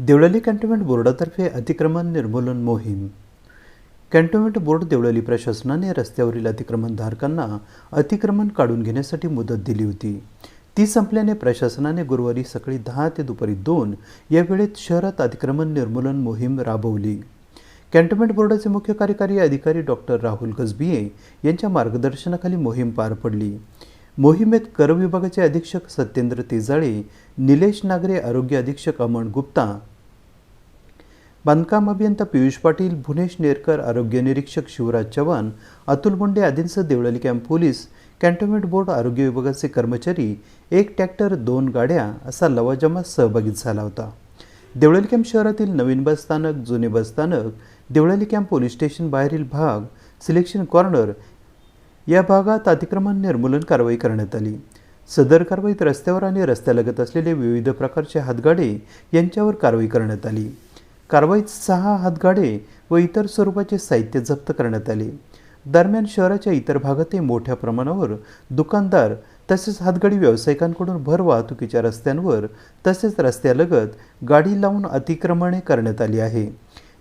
Deolali cantonment बोर्डातर्फे अतिक्रमण निर्मूलन मोहीम. कॅन्टोन्मेंट बोर्ड देवळाली प्रशासनाने रस्त्यावरील अतिक्रमणधारकांना अतिक्रमण काढून घेण्यासाठी मुदत दिली होती. ती संपल्याने प्रशासनाने गुरुवारी सकाळी दहा ते दुपारी दोन या वेळेत शहरात अतिक्रमण निर्मूलन मोहीम राबवली. कॅन्टोन्मेंट बोर्डाचे मुख्य कार्यकारी अधिकारी डॉक्टर राहुल गजबिये यांच्या मार्गदर्शनाखाली मोहीम पार पडली. मोहिमेत कर विभागाचे अधीक्षक सत्येंद्र तेजाळे निलेश नागरे आरोग्य अधीक्षक अमन गुप्ता बांधकाम अभियंता पियुष पाटील भुनेश नेरकर आरोग्य निरीक्षक शिवराज चव्हाण अतुल मुंडे आदींसह Deolali camp police cantonment board आरोग्य विभागाचे कर्मचारी एक ट्रॅक्टर दोन गाड्या असा लवाजमा सहभागी झाला होता. देवळाली कॅम्प शहरातील नवीन बस स्थानक जुने बस स्थानक देवळाली कॅम्प पोलीस स्टेशन बाहेरील भाग सिलेक्शन कॉर्नर या भागात अतिक्रमण निर्मूलन कारवाई करण्यात आली. सदर कारवाईत रस्त्यावर आणि रस्त्यालगत असलेले विविध प्रकारचे हातगाडे यांच्यावर कारवाई करण्यात आली. कारवाईत सहा हातगाडे व इतर स्वरूपाचे साहित्य जप्त करण्यात आले. दरम्यान शहराच्या इतर भागातही मोठ्या प्रमाणावर दुकानदार तसेच हातगाडी व्यावसायिकांकडून भर वाहतुकीच्या रस्त्यांवर तसेच रस्त्यालगत गाडी लावून अतिक्रमणे करण्यात आली आहे.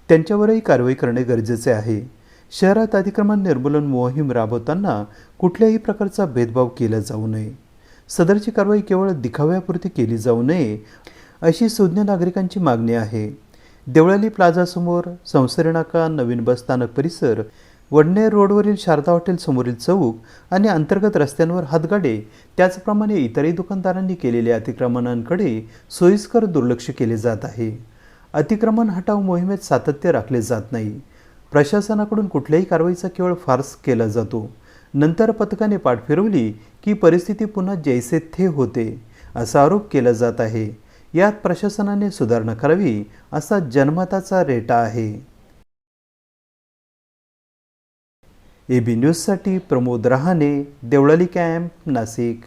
त्यांच्यावरही कारवाई करणे गरजेचे आहे. शहरात अतिक्रमण निर्मूलन मोहीम राबवताना कुठल्याही प्रकारचा भेदभाव केला जाऊ नये. सदरची कारवाई केवळ दिखाव्यापुरती केली जाऊ नये अशी सुज्ञ नागरिकांची मागणी आहे. देवळाली प्लाझासमोर संसरी नाका नवीन बस स्थानक परिसर वडनेर रोडवरील शारदा हॉटेल समोरील चौक आणि अंतर्गत रस्त्यांवर हातगाडे त्याचप्रमाणे इतरही दुकानदारांनी केलेल्या अतिक्रमणांकडे सोयीस्कर दुर्लक्ष केले जात आहे. अतिक्रमण हटाव मोहिमेत सातत्य राखले जात नाही. प्रशासनाकडून कुठल्याही कारवाईचा केवळ फार्स केला जातो. नंतर पथकाने पाठ फिरवली की परिस्थिती पुन्हा जैसे थे होते असा आरोप केला जात आहे. यात प्रशासनाने सुधारणा करावी असा जनमताचा रेटा आहे. एबी न्यूजसाठी प्रमोद रहाणे देवळाली कॅम्प नाशिक.